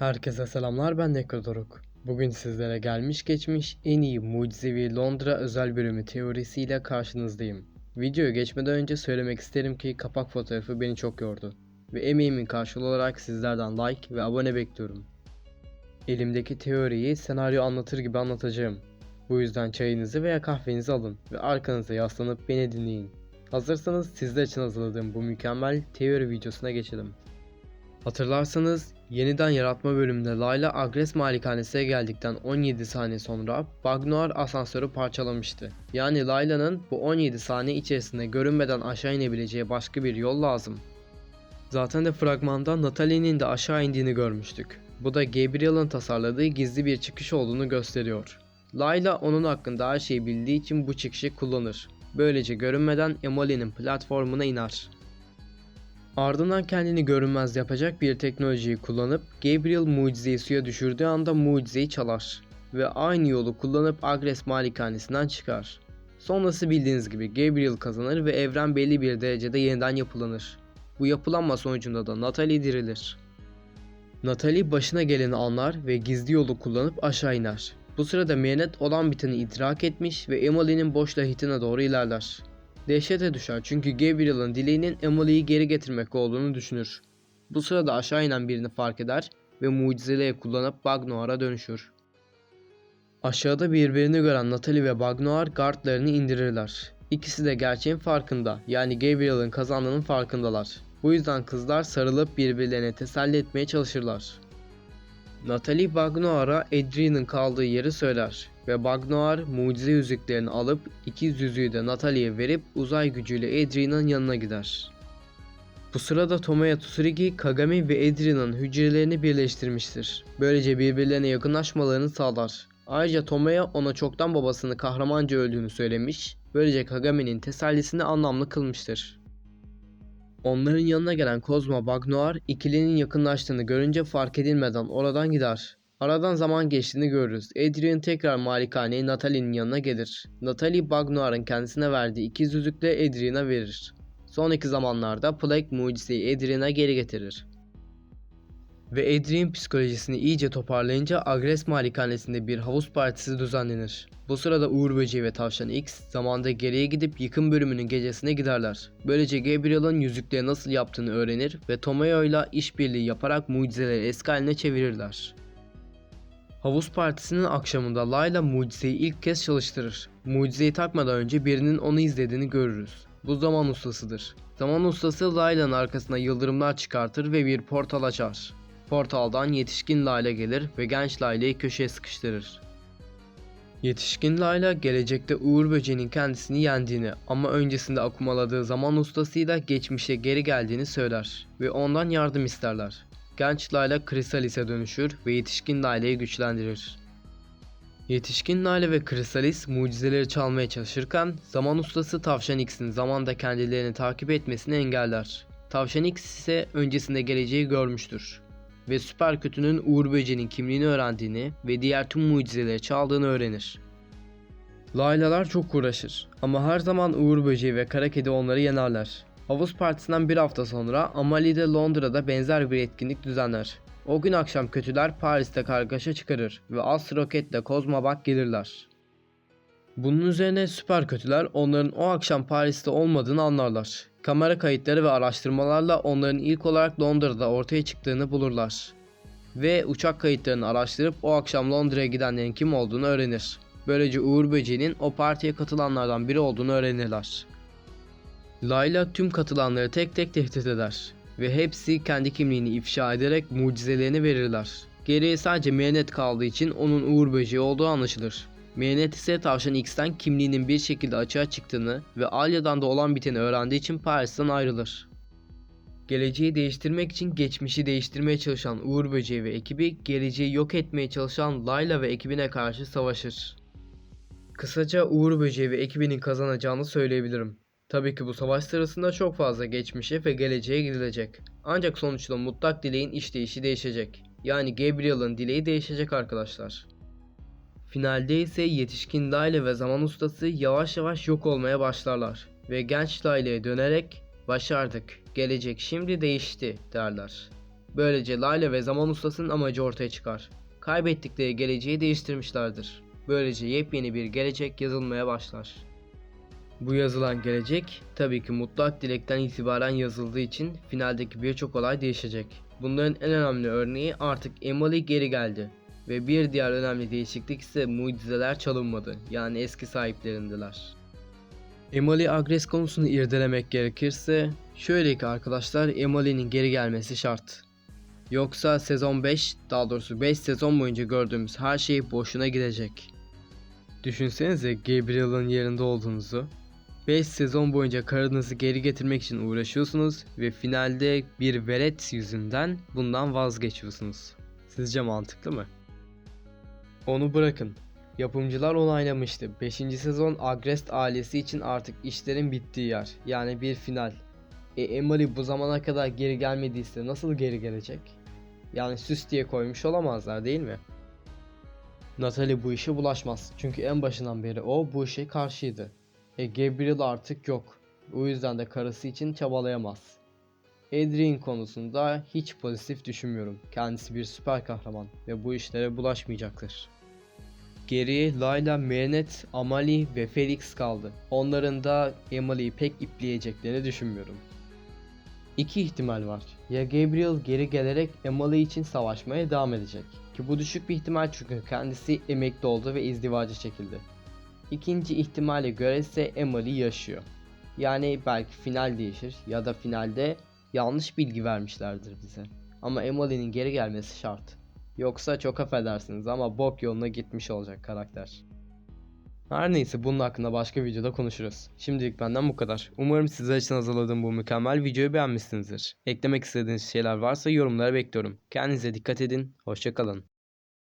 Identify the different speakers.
Speaker 1: Herkese selamlar ben Nekrodoruk. Bugün sizlere gelmiş geçmiş en iyi mucizevi Londra özel bölümü teorisiyle karşınızdayım. Videoya geçmeden önce söylemek isterim ki kapak fotoğrafı beni çok yordu. Ve emeğimin karşılığı olarak sizlerden like ve abone bekliyorum. Elimdeki teoriyi senaryo anlatır gibi anlatacağım. Bu yüzden çayınızı veya kahvenizi alın ve arkanıza yaslanıp beni dinleyin. Hazırsanız sizler için hazırladığım bu mükemmel teori videosuna geçelim. Hatırlarsanız yeniden yaratma bölümünde Layla Agres malikanesiye geldikten 17 saniye sonra Bagnoir asansörü parçalamıştı. Yani Layla'nın bu 17 saniye içerisinde görünmeden aşağı inebileceği başka bir yol lazım. Zaten de fragmanda Natalie'nin de aşağı indiğini görmüştük. Bu da Gabriel'ın tasarladığı gizli bir çıkış olduğunu gösteriyor. Layla onun hakkında her şeyi bildiği için bu çıkışı kullanır. Böylece görünmeden Emily'nin platformuna iner. Ardından kendini görünmez yapacak bir teknolojiyi kullanıp Gabriel mucizeyi suya düşürdüğü anda mucizeyi çalar ve aynı yolu kullanıp Agres malikanesinden çıkar. Sonrası bildiğiniz gibi Gabriel kazanır ve evren belli bir derecede yeniden yapılanır. Bu yapılanma sonucunda da Natalie dirilir. Natalie başına geleni anlar ve gizli yolu kullanıp aşağı iner. Bu sırada Manet olan biteni idrak etmiş ve Emily'nin boş lahitine doğru ilerler. Dehşete düşer çünkü Gabriel'ın dileğinin Emily'yi geri getirmek olduğunu düşünür. Bu sırada aşağı inen birini fark eder ve mucizeliği kullanıp Bagnoir'a dönüşür. Aşağıda birbirini gören Natalie ve Bagnoir guardlarını indirirler. İkisi de gerçeğin farkında yani Gabriel'ın kazandığının farkındalar. Bu yüzden kızlar sarılıp birbirlerine teselli etmeye çalışırlar. Natalie Bagnoir'a Adrian'ın kaldığı yeri söyler ve Bagnoir mucize yüzüklerini alıp ikiz yüzüğü de Natalie'ye verip uzay gücüyle Adrian'ın yanına gider. Bu sırada Tomoya Tsurigi, Kagami ve Adrian'ın hücrelerini birleştirmiştir. Böylece birbirlerine yakınlaşmalarını sağlar. Ayrıca Tomoya ona çoktan babasını kahramanca öldüğünü söylemiş, böylece Kagami'nin tesellisini anlamlı kılmıştır. Onların yanına gelen Kozma Bagnoir ikilinin yakınlaştığını görünce fark edilmeden oradan gider. Aradan zaman geçtiğini görürüz. Adrian tekrar malikaneye Natalie'nin yanına gelir. Natalie Bagnoir'ın kendisine verdiği ikiz yüzükle Adrian'a verir. Sonraki zamanlarda Plague mucizeyi Adrian'a geri getirir. Ve Adrian psikolojisini iyice toparlayınca Agres malikanesinde bir havuz partisi düzenlenir. Bu sırada Uğur Böceği ve Tavşan X zamanda geriye gidip yıkım bölümünün gecesine giderler. Böylece Gabriel'ın yüzükleri nasıl yaptığını öğrenir ve Tomoyo ile işbirliği yaparak mucizeleri eski haline çevirirler. Havuz partisinin akşamında Layla mucizeyi ilk kez çalıştırır. Mucizeyi takmadan önce birinin onu izlediğini görürüz. Bu zaman ustasıdır. Zaman ustası Layla'nın arkasına yıldırımlar çıkartır ve bir portal açar. Portaldan yetişkin Layla gelir ve genç Layla'yı köşeye sıkıştırır. Yetişkin Layla gelecekte Uğur Böceği'nin kendisini yendiğini ama öncesinde akumaladığı zaman ustasıyla geçmişe geri geldiğini söyler ve ondan yardım isterler. Genç Layla Kristalis'e dönüşür ve yetişkin Layla'yı güçlendirir. Yetişkin Layla ve Kristalis mucizeleri çalmaya çalışırken zaman ustası Tavşan X'in zamanda kendilerini takip etmesini engeller. Tavşan X ise öncesinde geleceği görmüştür ve süper kötünün Uğur Böceği'nin kimliğini öğrendiğini ve diğer tüm mucizeleri çaldığını öğrenir. Laylalar çok uğraşır ama her zaman Uğur Böceği ve Kara Kedi onları yenerler. Havuz partisinden bir hafta sonra Amalie de Londra'da benzer bir etkinlik düzenler. O gün akşam kötüler Paris'te kargaşa çıkarır ve As Rocket ile Kozmabak gelirler. Bunun üzerine süper kötüler onların o akşam Paris'te olmadığını anlarlar. Kamera kayıtları ve araştırmalarla onların ilk olarak Londra'da ortaya çıktığını bulurlar. Ve uçak kayıtlarını araştırıp o akşam Londra'ya gidenlerin kim olduğunu öğrenir. Böylece Uğur Böceği'nin o partiye katılanlardan biri olduğunu öğrenirler. Layla tüm katılanları tek tek tehdit eder ve hepsi kendi kimliğini ifşa ederek mucizelerini verirler. Geriye sadece Mehmet kaldığı için onun Uğur Böceği olduğu anlaşılır. İse Tavşan X'ten kimliğinin bir şekilde açığa çıktığını ve Alya'dan da olan biteni öğrendiği için Paris'ten ayrılır. Geleceği değiştirmek için geçmişi değiştirmeye çalışan Uğur Böceği ve ekibi geleceği yok etmeye çalışan Layla ve ekibine karşı savaşır. Kısaca Uğur Böceği ve ekibinin kazanacağını söyleyebilirim. Tabii ki bu savaş sırasında çok fazla geçmişe ve geleceğe gidilecek. Ancak sonuçta mutlak dileğin işleyişi değişecek. Yani Gabriel'ın dileği değişecek arkadaşlar. Finalde ise yetişkin Layla ve zaman ustası yavaş yavaş yok olmaya başlarlar ve genç Layla'ya dönerek başardık, gelecek şimdi değişti derler. Böylece Layla ve Zaman Ustası'nın amacı ortaya çıkar. Kaybettikleri geleceği değiştirmişlerdir. Böylece yepyeni bir gelecek yazılmaya başlar. Bu yazılan gelecek tabii ki mutlak dilekten itibaren yazıldığı için finaldeki birçok olay değişecek. Bunların en önemli örneği artık Emily geri geldi. Ve bir diğer önemli değişiklik ise mucizeler çalınmadı. Yani eski sahiplerindeler. Emily Agres konusunu irdelemek gerekirse şöyle ki arkadaşlar Emily'nin geri gelmesi şart. Yoksa sezon 5 daha doğrusu 5 sezon boyunca gördüğümüz her şey boşuna gidecek. Düşünsenize Gabriel'ın yerinde olduğunuzu. 5 sezon boyunca karınızı geri getirmek için uğraşıyorsunuz ve finalde bir velet yüzünden bundan vazgeçiyorsunuz. Sizce mantıklı mı? Onu bırakın. Yapımcılar onaylamıştı. 5. sezon Agrest ailesi için artık işlerin bittiği yer. Yani bir final. E Emily bu zamana kadar geri gelmediyse nasıl geri gelecek? Yani süs diye koymuş olamazlar değil mi? Natalie bu işe bulaşmaz. Çünkü en başından beri o bu işe karşıydı. E Gabriel artık yok. O yüzden de karısı için çabalayamaz. Adrian konusunda hiç pozitif düşünmüyorum. Kendisi bir süper kahraman ve bu işlere bulaşmayacaktır. Geriye Layla, Marinette, Amalie ve Felix kaldı. Onların da Emily'yi pek ipleyeceklerini düşünmüyorum. İki ihtimal var. Ya Gabriel geri gelerek Emily için savaşmaya devam edecek. Ki bu düşük bir ihtimal çünkü kendisi emekli oldu ve izdivaca çekildi. İkinci ihtimale göre ise Emily yaşıyor. Yani belki final değişir ya da finalde yanlış bilgi vermişlerdir bize. Ama Emily'nin geri gelmesi şart. Yoksa çok affedersiniz ama bok yoluna gitmiş olacak karakter. Her neyse bunun hakkında başka videoda konuşuruz. Şimdilik benden bu kadar. Umarım sizler için hazırladığım bu mükemmel videoyu beğenmişsinizdir. Eklemek istediğiniz şeyler varsa yorumlara bekliyorum. Kendinize dikkat edin. Hoşçakalın.